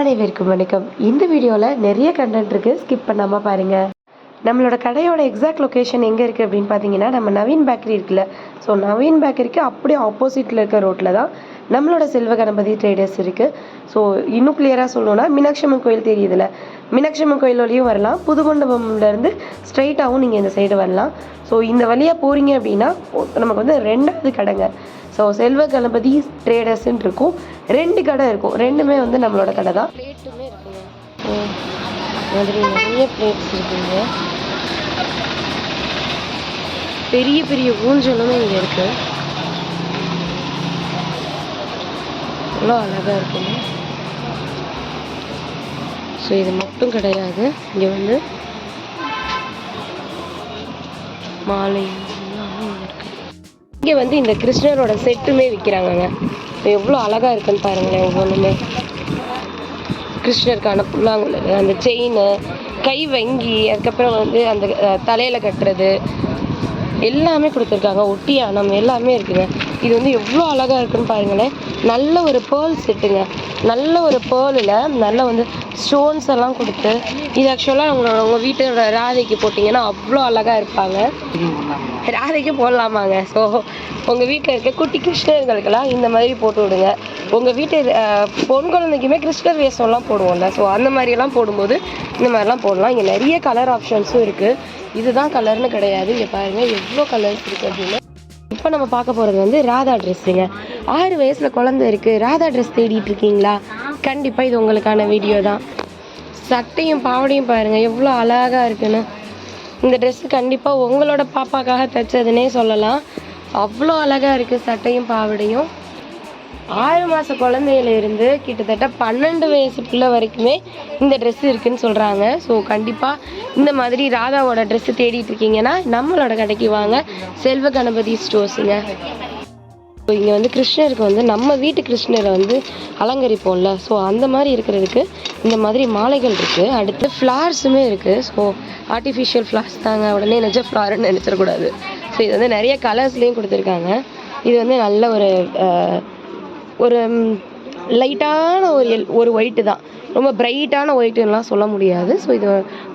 அனைவருக்கும் வணக்கம். இந்த வீடியோவில் நிறைய கண்டென்ட் இருக்குது ஸ்கிப் பண்ணாமல் பாருங்கள் நம்மளோட கடையோட எக்ஸாக்ட் லொக்கேஷன் எங்கே இருக்குது அப்படின்னு பார்த்தீங்கன்னா நம்ம நவீன் பேக்கரி இருக்குல்ல. ஸோ நவீன் பேக்கரிக்கு அப்படியே ஆப்போசிட்டில் இருக்க ரோட்டில் தான் நம்மளோட செல்வ கணபதி ட்ரேடர்ஸ் இருக்குது ஸோ இன்னும் கிளியராக சொல்லணும்னா மீனாட்சி கோயில் தெரியுதுல்ல. மீனாட்சி அம்மன் கோயில் வழியும் வரலாம். புதுமண்டபம்லேருந்து ஸ்ட்ரைட்டாகவும் நீங்கள் இந்த சைடு வரலாம். ஸோ இந்த வழியாக போகிறீங்க அப்படின்னா நமக்கு வந்து ரெண்டாவது கடைங்க. ஸோ செல்வ கணபதி ட்ரேடர்ஸ்ன்னு இருக்கும். ரெண்டு கடை இருக்கும். ரெண்டுமே வந்து நம்மளோட கடை தான். பிளேட்டுமே இருக்குங்க மாதிரி நிறைய பிளேட்ஸ் இருக்குங்க. பெரிய பெரிய ஊஞ்சலுமே இங்கே இருக்கு. எவ்வளோ அழகாக இருக்குங்க. ஸோ இது மட்டும் கிடையாது இங்கே வந்து மாலை இங்கே வந்து இந்த கிருஷ்ணரோட செட்டுமே விற்கிறாங்கங்க எவ்வளோ அழகாக இருக்குன்னு பாருங்களேன் ஒவ்வொன்றுமே. கிருஷ்ணருக்கான புல்லாங்குழல் அந்த செயின் கை வங்கி அதுக்கப்புறம் வந்து அந்த தலையில் கட்டுறது எல்லாமே கொடுத்துருக்காங்க. ஒட்டியானம் எல்லாமே இருக்குங்க. இது வந்து எவ்வளோ அழகாக இருக்குன்னு பாருங்களேன். நல்ல ஒரு பேர்ல் செட்டுங்க நல்ல ஒரு பேர்லில் நல்ல வந்து ஸ்டோன்ஸ் எல்லாம் கொடுத்து இது ஆக்சுவலாக உங்களோட உங்கள் வீட்டோட ராதைக்கு போட்டிங்கன்னா அவ்வளோ அழகாக இருப்பாங்க. ராதைக்கு போடலாமாங்க. ஸோ உங்கள் வீட்டில் இருக்க குட்டி கிருஷ்ணர்களுக்கெல்லாம் இந்த மாதிரி போட்டு விடுங்க. உங்கள் வீட்டு பொன் குழந்தைக்குமே கிருஷ்ணர் வேஷம்லாம் போடுவோம்ல. ஸோ அந்த மாதிரியெல்லாம் போடும்போது இந்த மாதிரிலாம் போடலாம். இங்கே நிறைய கலர் ஆப்ஷன்ஸும் இருக்குது இதுதான் கலர்னு கிடையாது. இங்கே பாருங்கள் எவ்வளோ கலர்ஸ் இருக்குது அப்படின்னு. இப்போ நம்ம பார்க்க போகிறது வந்து ராதா ட்ரெஸ்ஸுங்க ஆறு வயசில் குழந்தை இருக்குது ராதா ட்ரெஸ் தேடிட்டு இருக்கீங்களா? கண்டிப்பாக இது உங்களுக்கான வீடியோ தான். சட்டையும் பாவடையும் பாருங்கள் எவ்வளோ அழகாக இருக்குன்னு. இந்த ட்ரெஸ்ஸு கண்டிப்பாக உங்களோட பாப்பாக்காக தைச்சதுன்னே சொல்லலாம். அவ்வளோ அழகாக இருக்குது சட்டையும் பாவடையும். ஆறு மாத குழந்தையில இருந்து கிட்டத்தட்ட பன்னெண்டு வயசு பிள்ளை வரைக்குமே இந்த ட்ரெஸ் இருக்குன்னு சொல்கிறாங்க ஸோ கண்டிப்பாக இந்த மாதிரி ராதாவோட ட்ரெஸ்ஸு தேடிட்டு இருக்கீங்கன்னா நம்மளோட கடைக்கு வாங்க. செல்வ கணபதி ஸ்டோர்ஸுங்க ஸோ இங்கே வந்து கிருஷ்ணருக்கு வந்து நம்ம வீட்டு கிருஷ்ணரை வந்து அலங்கரிப்போம்ல. ஸோ அந்த மாதிரி இருக்கிறதுக்கு இந்த மாதிரி மாலைகள் இருக்குது அடுத்து ஃப்ளார்ஸுமே இருக்குது ஸோ ஆர்டிஃபிஷியல் ஃப்ளார்ஸ் தாங்க. உடனே நிஜ ஃப்ளார்னு நினச்சிடக்கூடாது. ஸோ இது வந்து நிறைய கலர்ஸ்லேயும் கொடுத்துருக்காங்க. இது வந்து நல்ல ஒரு அஹ், ஒரு லைட்டான ஒரு எல் ஒரு ஒயிட்டு தான். ரொம்ப பிரைட்டான ஒயிட்டுலாம் சொல்ல முடியாது. ஸோ இது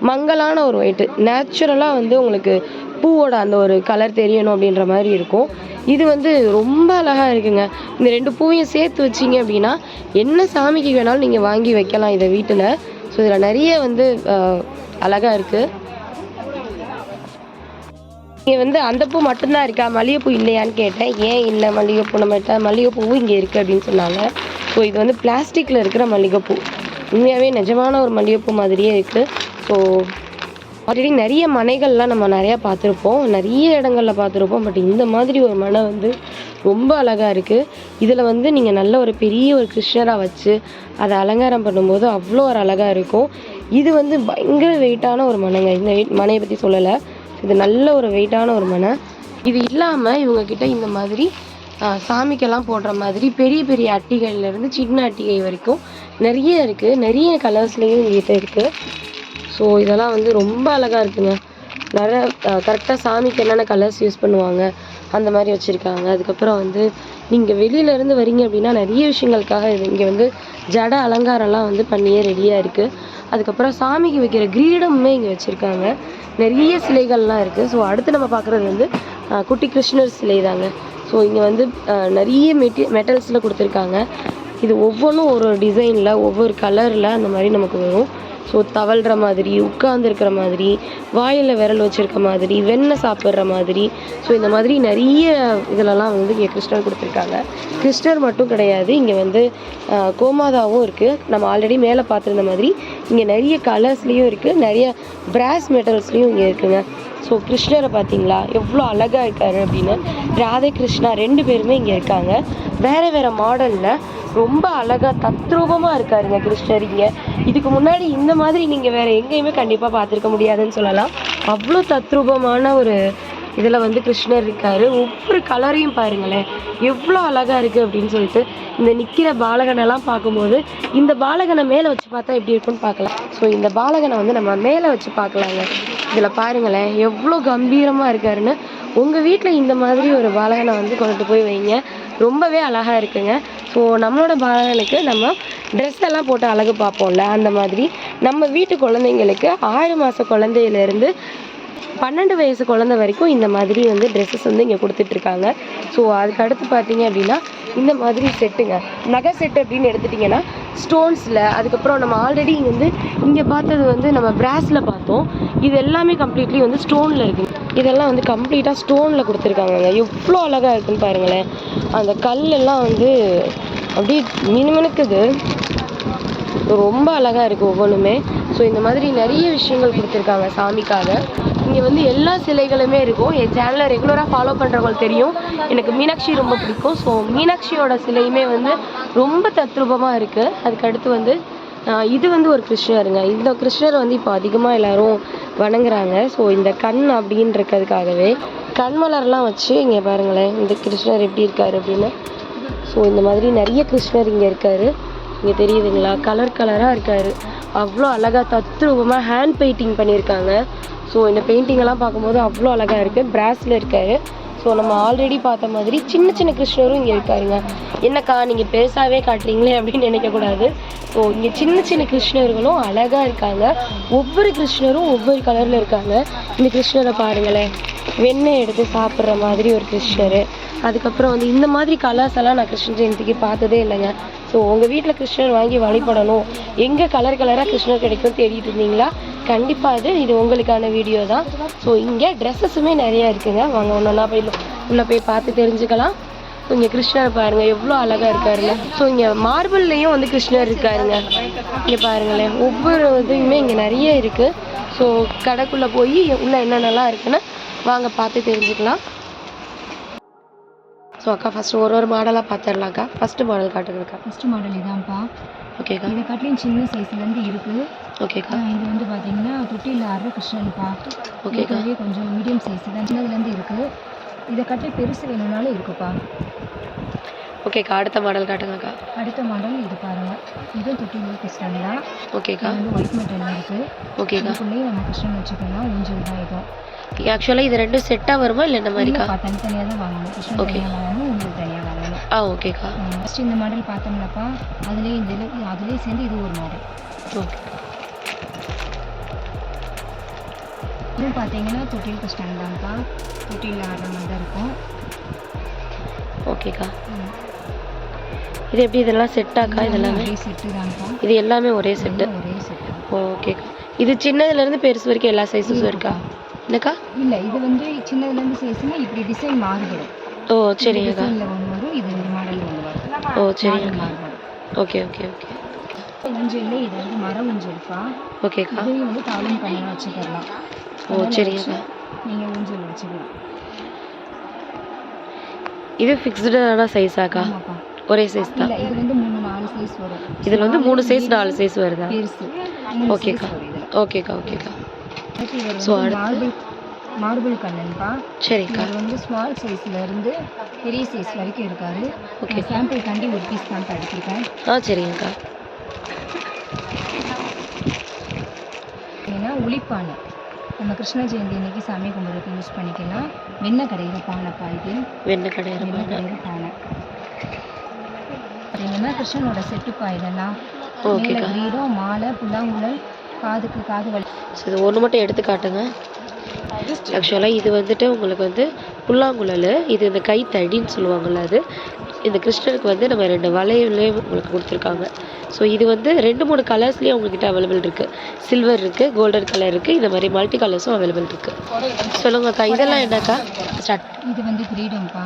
மங்கலான ஒரு ஒயிட்டு. நேச்சுரலாக வந்து உங்களுக்கு பூவோட அந்த ஒரு கலர் தெரியணும் அப்படின்ற மாதிரி இருக்கும். இது வந்து ரொம்ப அழகாக இருக்குங்க. இந்த ரெண்டு பூவையும் சேர்த்து வச்சிங்க அப்படின்னா என்ன சாமிக்கு வேணாலும் நீங்கள் வாங்கி வைக்கலாம் இதை வீட்டில். ஸோ இதில் நிறைய வந்து அழகாக இருக்குது இங்கே வந்து அந்த பூ மட்டும்தான் இருக்கா? மல்லிகைப்பூ இல்லையான்னு கேட்டேன். ஏன் இல்லை மல்லிகைப்பூ? நம்மகிட்ட மல்லிகைப்பூவும் இங்கே இருக்குது அப்படின்னு சொன்னாங்க. ஸோ இது வந்து பிளாஸ்டிக்கில் இருக்கிற மல்லிகைப்பூ. உண்மையாகவே நிஜமான ஒரு மல்லிகைப்பூ மாதிரியே இருக்குது ஸோ ஆல்ரெடி நிறைய மனைகள்லாம் நம்ம நிறையா பார்த்துருப்போம். நிறைய இடங்கள்ல பார்த்துருப்போம். பட் இந்த மாதிரி ஒரு மனை வந்து ரொம்ப அழகாக இருக்குது இதில் வந்து நீங்கள் நல்ல ஒரு பெரிய ஒரு கிருஷ்ணராக வச்சு அதை அலங்காரம் பண்ணும்போது அவ்வளோ ஒரு அழகாக இருக்கும். இது வந்து பயங்கர வெயிட்டான ஒரு மனைங்க. இந்த வெயிட் மனையை பற்றி சொல்லலை. இது நல்ல ஒரு வெயிட்டான ஒரு மனை. இது இல்லாமல் இவங்க கிட்ட இந்த மாதிரி சாமிக்கெல்லாம் போடுற மாதிரி பெரிய பெரிய அட்டிகையிலேருந்து சின்ன அட்டிகை வரைக்கும் நிறைய இருக்குது நிறைய கலர்ஸ்லேயும் இங்கிட்ட இருக்குது ஸோ இதெல்லாம் வந்து ரொம்ப அழகாக இருக்குங்க. நிறைய கரெக்டாக சாமிக்கு என்னென்ன கலர்ஸ் யூஸ் பண்ணுவாங்க அந்த மாதிரி வச்சுருக்காங்க. அதுக்கப்புறம் வந்து நீங்கள் வெளியிலேருந்து வரீங்க அப்படின்னா நிறைய விஷயங்களுக்காக இது இங்கே வந்து ஜட அலங்காரம்லாம் வந்து பண்ணியே ரெடியாக இருக்குது அதுக்கப்புறம் சாமிக்கு வைக்கிற கிரீடமுமே இங்கே வச்சுருக்காங்க. நிறைய சிலைகள்லாம் இருக்குது ஸோ அடுத்து நம்ம பார்க்குறது வந்து குட்டி கிருஷ்ணர் சிலை தாங்க. ஸோ இங்கே வந்து நிறைய மெட்டி மெட்டல்ஸில் கொடுத்துருக்காங்க. இது ஒவ்வொன்றும் ஒரு டிசைனில் ஒவ்வொரு கலரில் அந்த மாதிரி நமக்கு வரும். ஸோ தவழ்கிற மாதிரி உட்காந்துருக்கிற மாதிரி வாயில் விரல் வச்சுருக்க மாதிரி வெண்ணெய் சாப்பிட்ற மாதிரி. ஸோ இந்த மாதிரி நிறைய இதிலலாம் வந்து இங்கே கிருஷ்ணர் கொடுத்துருக்காங்க. கிருஷ்ணர் மட்டும் கிடையாது இங்கே வந்து கோமாதாவும் இருக்குது நம்ம ஆல்ரெடி மேலே பார்த்துருந்த மாதிரி இங்கே நிறைய கலர்ஸ்லேயும் இருக்குது நிறைய பிராஸ் மெட்டல்ஸ்லேயும் இங்கே இருக்குங்க. ஸோ கிருஷ்ணரை பார்த்தீங்களா? எவ்வளோ அழகாக இருக்காரு அப்படின்னு. ராதே கிருஷ்ணா ரெண்டு பேருமே இங்கே இருக்காங்க. வேறு வேறு மாடலில் ரொம்ப அழகாக தத்ரூபமாக இருக்காருங்க கிருஷ்ணர் இங்கே. இதுக்கு முன்னாடி இந்த மாதிரி நீங்கள் வேறு எங்கேயுமே கண்டிப்பாக பார்த்துருக்க முடியாதுன்னு சொல்லலாம். அவ்வளோ தத்ரூபமான ஒரு இதில் வந்து கிருஷ்ணர் இருக்கார். ஒவ்வொரு கலரையும் பாருங்களேன். எவ்வளோ அழகாக இருக்குது அப்படின்னு சொல்லிட்டு இந்த நிற்கிற பாலகனெல்லாம் பார்க்கும்போது இந்த பாலகனை மேலே வச்சு பார்த்தா எப்படி இருக்குன்னு பார்க்கலாம். ஸோ இந்த பாலகனை வந்து நம்ம மேலே வச்சு பார்க்கலாங்க. இதில் பாருங்களேன் எவ்வளோ கம்பீரமாக இருக்காருன்னு. உங்கள் வீட்டில் இந்த மாதிரி ஒரு பாலகனை வந்து கொண்டுட்டு போய் வைங்க. ரொம்பவே அழகாக இருக்குங்க. ஸோ நம்மளோட பாலகனுக்கு நம்ம ட்ரெஸ் எல்லாம் போட்டு அழகு பார்ப்போம்ல அந்த மாதிரி. நம்ம வீட்டு குழந்தைங்களுக்கு ஆறு மாத குழந்தையிலேருந்து பன்னெண்டு வயசு குழந்தை வரைக்கும் இந்த மாதிரி வந்து ட்ரெஸ்ஸஸ் வந்து இங்கே கொடுத்துட்ருக்காங்க. ஸோ அதுக்கு அடுத்து பார்த்தீங்க அப்படின்னா இந்த மாதிரி செட்டுங்க நகை செட்டு அப்படின்னு எடுத்துட்டிங்கன்னா ஸ்டோன்ஸில் அதுக்கப்புறம் நம்ம ஆல்ரெடி வந்து இங்கே பார்த்தது வந்து நம்ம பிராஸில் பார்த்தோம். இது எல்லாமே கம்ப்ளீட்லி வந்து ஸ்டோனில் இருக்குது இதெல்லாம் வந்து கம்ப்ளீட்டாக ஸ்டோனில் கொடுத்துருக்காங்கங்க. எவ்வளோ அழகாக இருக்குன்னு பாருங்களேன். அந்த கல்லெல்லாம் வந்து அப்படியே மினுமினுக்குது. ரொம்ப அழகாக இருக்குது ஒவ்வொன்றுமே. ஸோ இந்த மாதிரி நிறைய விஷயங்கள் கொடுத்துருக்காங்க சாமிக்காக. இங்கே வந்து எல்லா சிலைகளுமே இருக்கும். என் சேனலை ரெகுலராக ஃபாலோ பண்ணுறவங்களுக்கு தெரியும். எனக்கு மீனாட்சி ரொம்ப பிடிக்கும். ஸோ மீனாட்சியோட சிலையுமே வந்து ரொம்ப தத்ரூபமாக இருக்குது அதுக்கடுத்து வந்து இது வந்து ஒரு கிருஷ்ணருங்க. இந்த கிருஷ்ணர் வந்து இப்போ அதிகமாக எல்லாரும் வணங்குறாங்க. ஸோ இந்த கண் அப்படின்னு இருக்கிறதுக்காகவே கண் மலர்லாம் வச்சு இங்கே பாருங்களேன். இந்த கிருஷ்ணர் எப்படி இருக்கார் அப்படின்னு. ஸோ இந்த மாதிரி நிறைய கிருஷ்ணர் இங்கே இருக்கார். இங்கே தெரியுதுங்களா? கலர் கலராக இருக்கார். அவ்வளோ அழகாக தத்ரூபமாக ஹேண்ட் பெயிண்டிங் பண்ணியிருக்காங்க. ஸோ இந்த பெயிண்டிங்கெல்லாம் பார்க்கும்போது அவ்வளோ அழகாக இருக்குது பிராஸில் இருக்காரு ஸோ நம்ம ஆல்ரெடி பார்த்த மாதிரி சின்ன சின்ன கிருஷ்ணரும் இங்கே இருக்காருங்க. என்னக்கா நீங்கள் பெருசாகவே காட்டுறீங்களே அப்படின்னு நினைக்கக்கூடாது ஸோ இங்கே சின்ன சின்ன கிருஷ்ணர்களும் அழகாக இருக்காங்க. ஒவ்வொரு கிருஷ்ணரும் ஒவ்வொரு கலரில் இருக்காங்க. இந்த கிருஷ்ணரை பாருங்களேன். வெண்ணெய் எடுத்து சாப்பிட்ற மாதிரி ஒரு கிருஷ்ணர். அதுக்கப்புறம் வந்து இந்த மாதிரி கலர்ஸ் எல்லாம் நான் கிருஷ்ண ஜெயந்திக்கு பார்த்ததே இல்லைங்க. ஸோ உங்கள் வீட்டில் கிருஷ்ணர் வாங்கி வழிபடணும். எங்கே கலர் கலராக கிருஷ்ணர் கிடைக்கும் தேடிட்டு இருந்தீங்களா? கண்டிப்பாக இது இது உங்களுக்கான வீடியோ தான். ஸோ இங்கே ட்ரெஸ்ஸஸுமே நிறையா இருக்குங்க. வாங்க ஒன்றா போய் உள்ளே போய் பார்த்து தெரிஞ்சுக்கலாம். இங்கே கிருஷ்ணர் பாருங்க எவ்வளோ அழகாக இருக்காருங்க. ஸோ இங்கே மார்பிள்லேயும் வந்து கிருஷ்ணர் இருக்காருங்க. இங்கே பாருங்களேன் ஒவ்வொரு இதுவுமே இங்கே நிறைய இருக்குது ஸோ கடைக்குள்ளே போய் உள்ளே என்னென்னலாம் இருக்குன்னு வாங்க பார்த்து தெரிஞ்சுக்கலாம். ஸோ அக்கா ஃபஸ்ட்டு ஒரு ஒரு மாடலாக பார்த்துடலாம்க்கா. ஃபஸ்ட்டு மாடல் காட்டுங்கக்கா. ஃபஸ்ட்டு மாடல் இதான்ப்பா. ஓகேக்கா இதை காட்டிலும் சின்ன சைஸ்லேருந்து இருக்குது ஓகேக்கா இது வந்து பார்த்தீங்கன்னா தொட்டியில் ஆடுற கிருஷ்ணன்ப்பா ஓகேக்கா கொஞ்சம் மீடியம் சைஸ் தான் சின்னதுலேருந்து இருக்குது இதை காட்டி பெருசு வேணும்னாலும் இருக்குப்பா. ஓகேக்கா அடுத்த மாடல் காட்டுங்கக்கா. அடுத்த மாடல் இது பாருங்கள் இதுவும் தொட்டியில் கிருஷ்ணன் தான் ஓகேக்கா வந்து ஒயிட் மெட்டல் இருக்குது ஓகேக்கா இதுக்குள்ளேயே நம்ம கிருஷ்ணன் வச்சுக்கலாம். ஊஞ்சல் தான் இதுவும் ஆக்சுவலாக இது ரெண்டும் செட்டாக வருமா இல்லை இந்த மாதிரிக்கா? தனித்தனியாக தான் வாங்கணும். கிருஷ்ணன் Okay. தனியாக வாங்கணும் ஊஞ்சல் தனியாக வாங்கணும். ஆ ஓகேக்கா. ஃபஸ்ட்டு இந்த மாடல் பார்த்தோம்னாப்பா அதுலேயே இந்த அதுலேயே சேர்ந்து இது ஒரு மாடல் ஓகே இதுவும் பார்த்தீங்கன்னா தொட்டில் கிருஷ்ணன் தான்ப்பா. தொட்டில் ஆடுற மாதிரி தான் இருக்கும். ஓகேக்கா இது எப்படி இதெல்லாம் செட்டாக்கா இதெல்லாமே ஒரே செட்டு தான்ப்பா. இது எல்லாமே ஒரே செட்டு ஒரே செட்டு ஓகேக்கா இது சின்னதுலேருந்து பெருசு வரைக்கும் எல்லா சைஸஸும் இருக்கா? என்னக்கா? இல்லை இது வந்து சின்னதுலேருந்து சைஸ்னா இப்படி டிசைன் மாறுபடும். ஓ சரிங்கக்கா டிசைனில் ஒன்று வரும் இது இந்த மாடலில் ஒன்று வரும். ஓ மாடல் சரிங்கக்கா மாறுபடும். Okay okay okay. ஊஞ்சல்ல இது வந்து மர ஊஞ்சல்ப்பா ஓகேக்கா. இதையும் வந்து தாளும் பண்ணலாம் வச்சுக்கலாம் ஓ சரிங்கக்கா நீங்கள் ஊஞ்சல் வச்சுக்கலாம். இது ஃபிக்ஸ்டான சைஸாக்கா ஆமாப்பா. ஒரே சைஸ் தான். இல்லை இது வந்து மூணு நாலு சைஸ் வரும். இதில் வந்து மூணு சைஸ் நாலு சைஸ் வருதா? பெருசு. மூணு ஓகேக்கா. size வரும் இதுல. ஓகேக்கா ஓகேக்கா. வந்து மார்பிள் மார்பிள் கண்ணன்ப்பா சரிக்கா. இவர் வந்து ஸ்மால் சைஸ்ல இருந்து பெரிய சைஸ் வரைக்கும் இருக்காரு. Okay. சாம்பிள் கண்டி ஒரு பீஸ் தான் எடுத்திருக்கேன். ஆ சரிங்கக்கா. ஏன்னா உளிப்பானை. நம்ம கிருஷ்ண ஜெயந்தி அன்னைக்கு சாமி கும்பிட்றதுக்கு யூஸ் பண்ணிக்கலாம் வெண்ணெய் கடையிற பானைப்பா இது. வெண்ணெய் கடையிற வெண்ணெய் கடையிற பானை. பார்த்தீங்கன்னா கிருஷ்ணனோட செட்டுப்பா இதெல்லாம். மேல மாலை புல்லாங்குழல் காதுக்கு காது வலி. ஸோ இது ஒன்று மட்டும் எடுத்து காட்டுங்க. ஆக்சுவலாக இது வந்துட்டு உங்களுக்கு வந்து புல்லாங்குழல் இது இந்த கைத்தடின்னு சொல்லுவாங்கள்ல அது. இந்த கிருஷ்ணருக்கு வந்து நம்ம ரெண்டு வளையலே உங்களுக்கு கொடுத்துருக்காங்க. ஸோ இது வந்து ரெண்டு மூணு கலர்ஸ்லேயே உங்ககிட்ட அவைலபிள் இருக்குது சில்வர் இருக்குது கோல்டன் கலர் இருக்குது இந்த மாதிரி மல்டி கலர்ஸும் அவைலபிள் இருக்குது சொல்லுங்கக்கா இதெல்லாம் என்னக்கா? ஸ்டார்ட் இது வந்து கிரீடம்ப்பா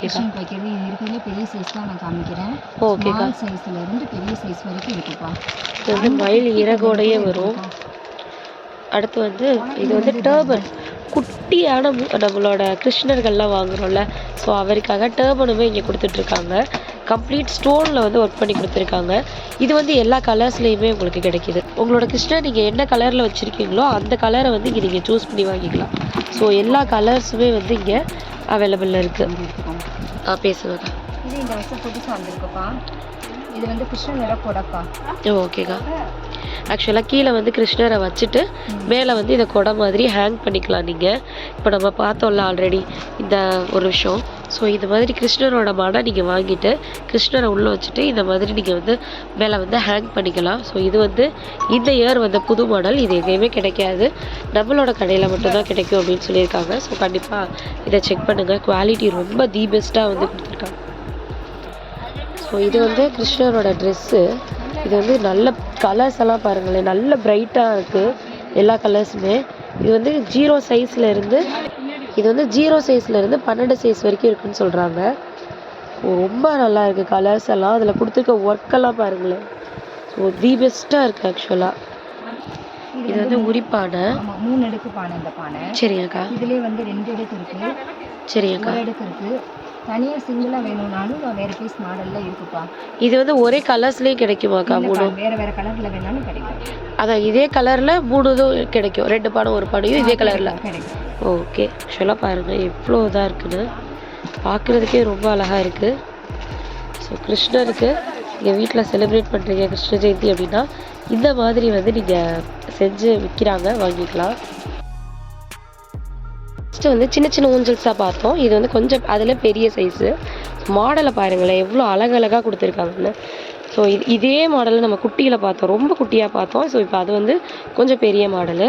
கிருஷ்ணனுக்கு வைக்கிறது. இது இருக்கிறதுலே பெரிய சைஸ் தான் நான் காமிக்கிறேன். ஓகேக்கா ஸ்மால் சைஸ்ல இருந்து பெரிய சைஸ் வரைக்கும் இருக்குப்பா இது வந்து மயில் இறகோடையே வரும். அடுத்து வந்து இது வந்து டர்பன் குட்டியான நம்மளோட கிருஷ்ணர்கள்லாம் வாங்குறோம்ல. ஸோ அவருக்காக டர்பனுமே இங்கே கொடுத்துட்ருக்காங்க. கம்ப்ளீட் ஸ்டோனில் வந்து ஒர்க் பண்ணி கொடுத்துருக்காங்க. இது வந்து எல்லா கலர்ஸ்லேயுமே உங்களுக்கு கிடைக்கிது. உங்களோட கிருஷ்ணர் நீங்கள் என்ன கலரில் வச்சுருக்கீங்களோ அந்த கலரை வந்து இங்கே நீங்கள் சூஸ் பண்ணி வாங்கிக்கலாம். ஸோ எல்லா கலர்ஸுமே வந்து இங்கே அவைலபிளில் இருக்குது ஆ பேசுங்கக்கா இது இந்த வருஷம் புதுசாக வந்திருக்குப்பா. இது வந்து கிருஷ்ணனோட கொடைப்பா ஓகேக்கா ஆக்சுவலாக கீழே வந்து கிருஷ்ணரை வச்சுட்டு மேலே வந்து இதை கொடை மாதிரி ஹேங் பண்ணிக்கலாம் நீங்கள் இப்போ நம்ம பார்த்தோம்ல ஆல்ரெடி இந்த ஒரு விஷயம். ஸோ இந்த மாதிரி கிருஷ்ணரோட மாடை நீங்கள் வாங்கிட்டு கிருஷ்ணரை உள்ளே வச்சுட்டு இந்த மாதிரி நீங்கள் வந்து மேலே வந்து ஹேங் பண்ணிக்கலாம். ஸோ இது வந்து இந்த இயர் வந்த புது மாடல் இது எங்கேயுமே கிடைக்காது. நம்மளோட கடையில் மட்டும்தான் கிடைக்கும் அப்படின்னு சொல்லியிருக்காங்க. ஸோ கண்டிப்பாக இதை செக் பண்ணுங்கள் குவாலிட்டி ரொம்ப தி பெஸ்ட்டாக வந்து கொடுத்துருக்காங்க. ஸோ இது வந்து கிருஷ்ணரோட ட்ரெஸ்ஸு இது வந்து நல்ல கலர்ஸ் எல்லாம் பாருங்களேன். நல்ல பிரைட்டாக இருக்குது எல்லா கலர்ஸுமே இது வந்து ஜீரோ சைஸ்ல இருந்து இது வந்து ஜீரோ சைஸ்ல இருந்து பன்னெண்டு சைஸ் வரைக்கும் இருக்குன்னு சொல்கிறாங்க ரொம்ப நல்லா இருக்குது கலர்ஸ் எல்லாம். அதில் கொடுத்துருக்க ஒர்க்கெல்லாம் பாருங்களேன். ஸோ தி பெஸ்ட்டாக இருக்குது ஆக்சுவலாக இது வந்து உரிப்பானை மூணு அடுக்கு பானை இந்த பானை. சரிங்கக்கா இதுலேயே வந்து ரெண்டு அடுக்கு இருக்குது சரிங்கக்கா அடுக்கு இருக்குது தனியாக சிங்கிளாக வேணும்னாலும் வேறு பீஸ் மாடலில் இருக்குப்பா. இது வந்து ஒரே கலர்ஸ்லேயும் கிடைக்குமாக்கா மூணு? வேற வேற கலரில் வேணாலும் கிடைக்கும். அதான் இதே கலரில் மூணு இதுவும் கிடைக்கும். ரெண்டு பாடம் ஒரு பாடையும் இதே கலரில் கிடைக்கும். ஓகே ஆக்சுவலாக பாருங்கள் எவ்வளோ இதாக இருக்குன்னு. பார்க்குறதுக்கே ரொம்ப அழகாக இருக்குது ஸோ கிருஷ்ணருக்கு நீங்கள் வீட்டில் செலிப்ரேட் பண்ணுறீங்க கிருஷ்ண ஜெயந்தி அப்படின்னா இந்த மாதிரி வந்து நீங்கள் செஞ்சு விற்கிறாங்க வாங்கிக்கலாம். ஃபஸ்ட்டு வந்து சின்ன சின்ன ஊஞ்சல்ஸாக பார்த்தோம். இது வந்து கொஞ்சம் அதில் பெரிய சைஸு மாடலை பாருங்களேன் எவ்வளோ அழகழகாக கொடுத்துருக்காங்கன்னு. ஸோ இது இதே மாடலை நம்ம குட்டியில் பார்த்தோம். ரொம்ப குட்டியாக பார்த்தோம். ஸோ இப்போ அது வந்து கொஞ்சம் பெரிய மாடலு.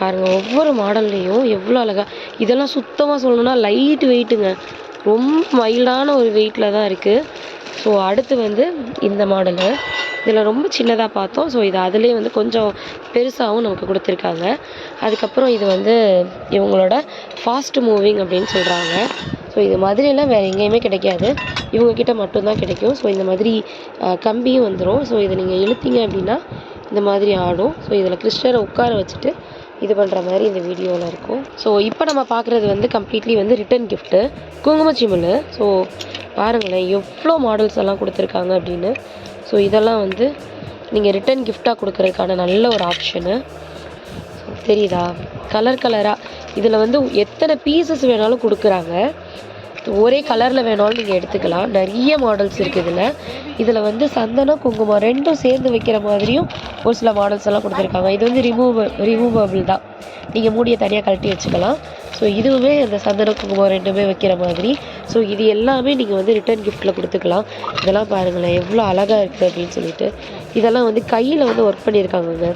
பாருங்கள் ஒவ்வொரு மாடல்லையும் எவ்வளோ அழகாக இதெல்லாம் சுத்தமாக சொல்லணும்னா லைட் வெயிட்டுங்க ரொம்ப மைல்டான ஒரு வெயிட்டில் தான் இருக்குது ஸோ அடுத்து வந்து இந்த மாடலு இதில் ரொம்ப சின்னதாக பார்த்தோம். ஸோ இது அதுலேயே வந்து கொஞ்சம் பெருசாகவும் நமக்கு கொடுத்துருக்காங்க. அதுக்கப்புறம் இது வந்து இவங்களோட ஃபாஸ்ட் மூவிங் அப்படின்னு சொல்கிறாங்க ஸோ இது மாதிரியெல்லாம் வேறு எங்கேயுமே கிடைக்காது. இவங்கக்கிட்ட மட்டும்தான் கிடைக்கும். ஸோ இந்த மாதிரி கம்பியும் வந்துடும் ஸோ இதை நீங்கள் இழுத்தீங்க அப்படின்னா இந்த மாதிரி ஆடும். ஸோ இதில் கிருஷ்ணரை உட்கார வச்சுட்டு இது பண்ணுற மாதிரி இந்த வீடியோவில் இருக்கும். ஸோ இப்போ நம்ம பார்க்குறது வந்து கம்ப்ளீட்லி வந்து ரிட்டன் கிஃப்ட்டு குங்குமச்சிமிழ் ஸோ பாருங்களேன் எவ்வளோ மாடல்ஸ் எல்லாம் கொடுத்துருக்காங்க அப்படின்னு. ஸோ இதெல்லாம் வந்து நீங்கள் ரிட்டன் கிஃப்டாக கொடுக்கறதுக்கான நல்ல ஒரு ஆப்ஷனு தெரியுதா? கலர் கலராக இதில் வந்து எத்தனை பீசஸ் வேணாலும் கொடுக்குறாங்க. ஒரே கலரில் வேணாலும் நீங்கள் எடுத்துக்கலாம். நிறைய மாடல்ஸ் இருக்குது இதில். இதில் வந்து சந்தனம் குங்குமம் ரெண்டும் சேர்ந்து வைக்கிற மாதிரியும் ஒரு சில மாடல்ஸ் எல்லாம் கொடுத்துருக்காங்க. இது வந்து ரிமூவ ரிமூவபிள் தான். நீங்கள் மூடியை தனியாக கழட்டி வச்சுக்கலாம். ஸோ இதுவுமே இந்த சந்தன குங்குமம் ரெண்டுமே வைக்கிற மாதிரி. ஸோ இது எல்லாமே நீங்கள் வந்து ரிட்டர்ன் கிஃப்ட்டில் கொடுத்துக்கலாம். இதெல்லாம் பாருங்களேன் எவ்வளோ அழகாக இருக்குது அப்படின்னு சொல்லிட்டு. இதெல்லாம் வந்து கையில் வந்து ஒர்க் பண்ணியிருக்காங்கங்க.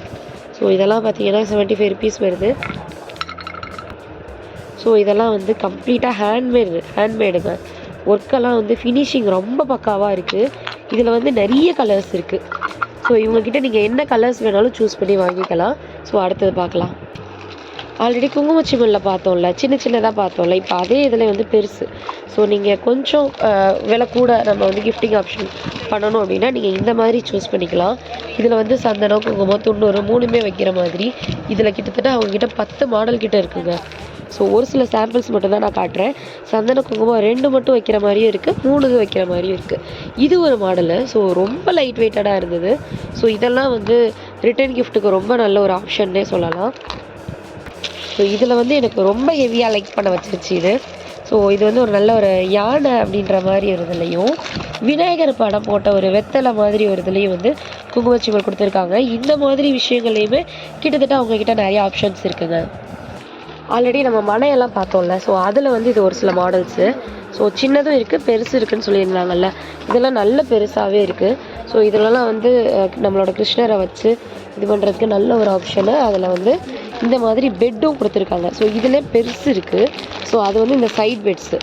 ஸோ இதெல்லாம் பார்த்தீங்கன்னா செவன்ட்டி ஃபைவ் ருபீஸ் வருது. ஸோ இதெல்லாம் வந்து கம்ப்ளீட்டாக ஹேண்ட்மேடு ஹேண்ட்மேடுங்க ஒர்க்கெல்லாம் வந்து ஃபினிஷிங் ரொம்ப பக்காவாக இருக்குது இதில் வந்து நிறைய கலர்ஸ் இருக்குது ஸோ இவங்கக்கிட்ட நீங்கள் என்ன கலர்ஸ் வேணாலும் சூஸ் பண்ணி வாங்கிக்கலாம். ஸோ அடுத்தது பார்க்கலாம். ஆல்ரெடி குங்குமச்சிமல்ல பார்த்தோம்ல. சின்ன சின்னதாக பார்த்தோம்ல. இப்போ அதே இதில் வந்து பெருசு. ஸோ நீங்கள் கொஞ்சம் விலை கூட நம்ம வந்து கிஃப்டிங் ஆப்ஷன் பண்ணணும் அப்படின்னா நீங்கள் இந்த மாதிரி சூஸ் பண்ணிக்கலாம். இதில் வந்து சந்தனம் குங்குமம் துண்ணூறு மூணுமே வைக்கிற மாதிரி. இதில் கிட்டத்தட்ட அவங்கக்கிட்ட பத்து மாடல் கிட்ட இருக்குங்க. ஸோ ஒரு சில சாம்பிள்ஸ் மட்டும் தான் நான் காட்டுறேன். சந்தன குங்குமம் ரெண்டு மட்டும் வைக்கிற மாதிரியும் இருக்குது மூணு இது வைக்கிற மாதிரியும் இருக்குது இது ஒரு மாடலு ஸோ ரொம்ப லைட் வெயிட்டடாக இருந்தது. ஸோ இதெல்லாம் வந்து ரிட்டர்ன் கிஃப்ட்டுக்கு ரொம்ப நல்ல ஒரு ஆப்ஷன்னே சொல்லலாம். ஸோ இதில் வந்து எனக்கு ரொம்ப ஹெவியாக லைக் பண்ண வச்சிருச்சு இது. ஸோ இது வந்து ஒரு நல்ல ஒரு யானை அப்படின்ற மாதிரி ஒரு இதுலேயும் விநாயகர் படம் போட்ட ஒரு வெத்தலை மாதிரி ஒரு இதுலேயும் வந்து குங்குமச்சிமல் கொடுத்துருக்காங்க. இந்த மாதிரி விஷயங்கள்லையுமே கிட்டத்தட்ட அவங்கக்கிட்ட நிறைய ஆப்ஷன்ஸ் இருக்குங்க. ஆல்ரெடி நம்ம மனையெல்லாம் பார்த்தோம்ல ஸோ அதில் வந்து இது ஒரு சில மாடல்ஸு ஸோ சின்னதும் இருக்குது பெருசு இருக்குன்னு சொல்லியிருந்தாங்கல்ல இதெல்லாம் நல்ல பெருசாகவே இருக்குது ஸோ இதிலலாம் வந்து நம்மளோட கிருஷ்ணரை வச்சு இது பண்ணுறதுக்கு நல்ல ஒரு ஆப்ஷனு அதில் வந்து இந்த மாதிரி பெட்டும் கொடுத்துருக்காங்க. ஸோ இதில் பெருசு இருக்குது ஸோ அது வந்து இந்த சைட் பெட்ஸு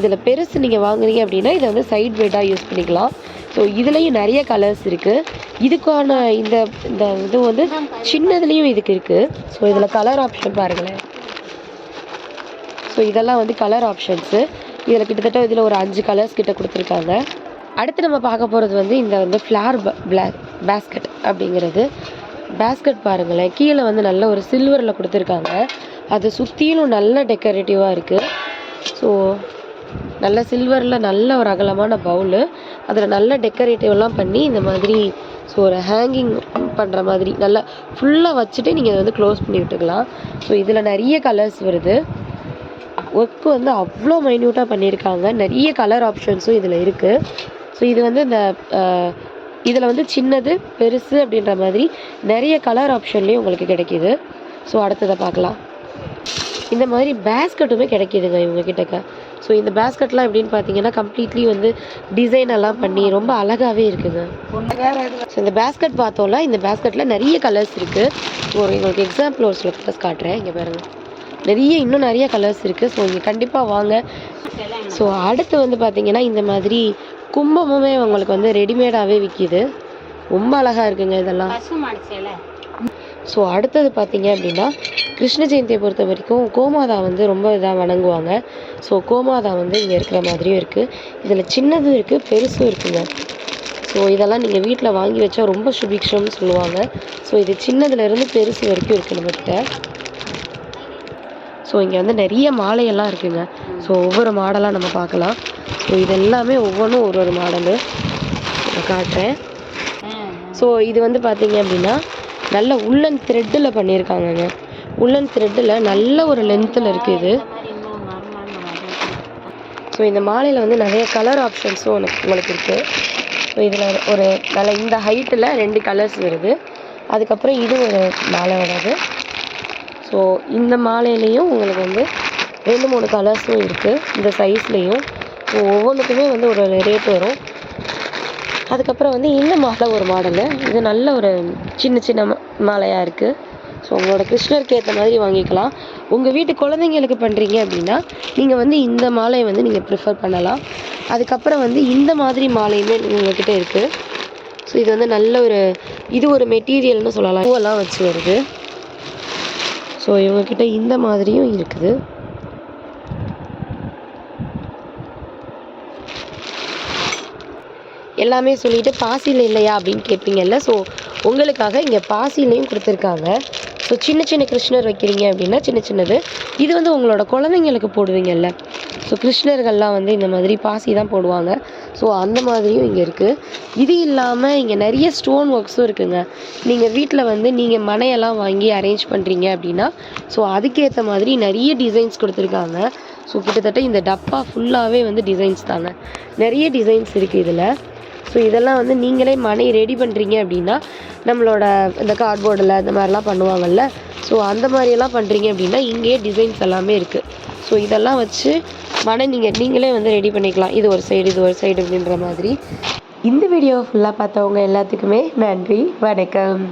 இதில் பெருசு நீங்கள் வாங்குறீங்க அப்படின்னா இதை வந்து சைட் பெட்டாக யூஸ் பண்ணிக்கலாம். ஸோ இதுலேயும் நிறைய கலர்ஸ் இருக்குது இதுக்கான இந்த இந்த இது வந்து சின்னதுலேயும் இதுக்கு இருக்குது ஸோ இதில் கலர் ஆப்ஷன் பாருங்களேன். ஸோ இதெல்லாம் வந்து கலர் ஆப்ஷன்ஸு இதில் கிட்டத்தட்ட இதில் ஒரு அஞ்சு கலர்ஸ் கிட்ட கொடுத்துருக்காங்க. அடுத்து நம்ம பார்க்க போகிறது வந்து இந்த வந்து ஃப்ளார் பிளாக் பேஸ்கெட் அப்படிங்கிறது. பேஸ்கெட் பாருங்களேன். கீழே வந்து நல்ல ஒரு சில்வரில் கொடுத்துருக்காங்க. அது சுற்றிலும் நல்ல டெக்கரேட்டிவாக இருக்குது ஸோ நல்ல சில்வரில் நல்ல ஒரு அகலமான பவுலு அதில் நல்ல டெக்கரேட்டிவ்லாம் பண்ணி இந்த மாதிரி ஸோ ஒரு ஹேங்கிங் பண்ணுற மாதிரி நல்லா ஃபுல்லாக வச்சுட்டு நீங்கள் இதை வந்து க்ளோஸ் பண்ணி விட்டுக்கலாம். ஸோ இதில் நிறைய கலர்ஸ் வருது. ஒர்க் வந்து அவ்வளோ மைன்யூட்டாக பண்ணியிருக்காங்க நிறைய கலர் ஆப்ஷன்ஸும் இதில் இருக்குது ஸோ இது வந்து இந்த இதில் வந்து சின்னது பெருசு அப்படின்ற மாதிரி நிறைய கலர் ஆப்ஷன்லேயும் உங்களுக்கு கிடைக்கிது. ஸோ அடுத்ததை பார்க்கலாம். இந்த மாதிரி பேஸ்கெட்டுமே கிடைக்கிதுங்க இவங்க கிட்டக்க ஸோ இந்த பேஸ்கெட்லாம் எப்படின்னு பார்த்தீங்கன்னா கம்ப்ளீட்லி வந்து டிசைன் எல்லாம் பண்ணி ரொம்ப அழகாகவே இருக்குங்க. ஸோ இந்த பேஸ்கெட் பார்த்தோம்ல இந்த பேஸ்கெட்டில் நிறைய கலர்ஸ் இருக்குது ஒரு உங்களுக்கு எக்ஸாம்பிள் ஒரு சில கலர்ஸ் காட்டுறேன். இங்கே பாருங்கள் நிறைய இன்னும் நிறைய கலர்ஸ் இருக்குது ஸோ இங்கே கண்டிப்பாக வாங்க. ஸோ அடுத்து வந்து பார்த்தீங்கன்னா இந்த மாதிரி கும்பமுமே உங்களுக்கு வந்து ரெடிமேடாகவே விற்கிது ரொம்ப அழகாக இருக்குங்க இதெல்லாம். ஸோ அடுத்தது பார்த்தீங்க அப்படின்னா கிருஷ்ண ஜெயந்தியை பொறுத்த வரைக்கும் கோமாதா வந்து ரொம்ப இதாக வணங்குவாங்க. ஸோ கோமாதா வந்து இங்கே இருக்கிற மாதிரியும் இருக்குது இதில் சின்னதும் இருக்குது பெருசும் இருக்குங்க. ஸோ இதெல்லாம் நீங்கள் வீட்டில் வாங்கி வச்சா ரொம்ப சுபிக்ஷம்னு சொல்லுவாங்க. ஸோ இது சின்னதுலேருந்து பெருசு வரைக்கும் இருக்குது நம்மக்கிட்ட ஸோ இங்கே வந்து நிறைய மாலையெல்லாம் இருக்குங்க. ஸோ ஒவ்வொரு மாடலாக நம்ம பார்க்கலாம். ஸோ இது எல்லாமே ஒவ்வொன்றும் ஒரு ஒரு மாடலு. நான் காட்டுறேன். ஸோ இது வந்து பார்த்தீங்க அப்படின்னா நல்ல உள்ளன் த்ரெட்டில் பண்ணியிருக்காங்கங்க. உள்ளன் த்ரெட்டில் நல்ல ஒரு லென்த்தில் இருக்குது இது. ஸோ இந்த மாலையில் வந்து நிறைய கலர் ஆப்ஷன்ஸும் உனக்கு உங்களுக்கு இருக்குது ஸோ இதில் ஒரு நல்ல இந்த ஹைட்டில் ரெண்டு கலர்ஸ் வருது. அதுக்கப்புறம் இது ஒரு மாலை வராது ஸோ இந்த மாலையிலையும் உங்களுக்கு வந்து ரெண்டு மூணு கலர்ஸும் இருக்குது இந்த சைஸ்லேயும் ஸோ ஒவ்வொன்றுக்குமே வந்து ஒரு ரேட் வரும். அதுக்கப்புறம் வந்து இந்த மாலை ஒரு மாடலு இது நல்ல ஒரு சின்ன சின்ன மா- மாலையாக இருக்குது ஸோ உங்களோட கிருஷ்ணருக்கு ஏற்ற மாதிரி வாங்கிக்கலாம். உங்கள் வீட்டு குழந்தைங்களுக்கு பண்ணுறீங்க அப்படின்னா நீங்கள் வந்து இந்த மாலையை வந்து நீங்கள் ப்ரிஃபர் பண்ணலாம். அதுக்கப்புறம் வந்து இந்த மாதிரி மாலையுமே உங்கள்கிட்ட இருக்குது ஸோ இது வந்து நல்ல ஒரு இது ஒரு மெட்டீரியல்னு சொல்லலாம். பூவெல்லாம் வச்சு வருது. ஸோ இவங்கக்கிட்ட இந்த மாதிரியும் இருக்குது. எல்லாமே சொல்லிவிட்டு பாசியில் இல்லையா அப்படின்னு கேட்பீங்கல்ல ஸோ உங்களுக்காக இங்கே பாசிலையும் கொடுத்துருக்காங்க. ஸோ சின்ன சின்ன கிருஷ்ணர் வைக்கிறீங்க அப்படின்னா சின்ன சின்னது. இது வந்து உங்களோட குழந்தைங்களுக்கு போடுவீங்கல்ல. ஸோ கிருஷ்ணர்கள்லாம் வந்து இந்த மாதிரி பாசி தான் போடுவாங்க. ஸோ அந்த மாதிரியும் இங்கே இருக்குது இது இல்லாமல் இங்கே நிறைய ஸ்டோன் ஒர்க்ஸும் இருக்குங்க. நீங்கள் வீட்டில் வந்து நீங்கள் மனையெல்லாம் வாங்கி அரேஞ்ச் பண்ணுறீங்க அப்படின்னா ஸோ அதுக்கேற்ற மாதிரி நிறைய டிசைன்ஸ் கொடுத்துருக்காங்க. ஸோ கிட்டத்தட்ட இந்த டப்பா ஃபுல்லாகவே வந்து டிசைன்ஸ் தாங்க. நிறைய டிசைன்ஸ் இருக்குது இதில். ஸோ இதெல்லாம் வந்து நீங்களே மனை ரெடி பண்ணுறீங்க அப்படின்னா நம்மளோட இந்த கார்ட்போர்டில் இந்த மாதிரிலாம் பண்ணுவாங்கல்ல. ஸோ அந்த மாதிரியெல்லாம் பண்ணுறீங்க அப்படின்னா இங்கேயே டிசைன்ஸ் எல்லாமே இருக்குது ஸோ இதெல்லாம் வச்சு மனை நீங்கள் நீங்களே வந்து ரெடி பண்ணிக்கலாம். இது ஒரு சைடு இது ஒரு சைடு அப்படின்ற மாதிரி. இந்த வீடியோ ஃபுல்லாக பார்த்தவங்க எல்லாத்துக்குமே நன்றி வணக்கம்.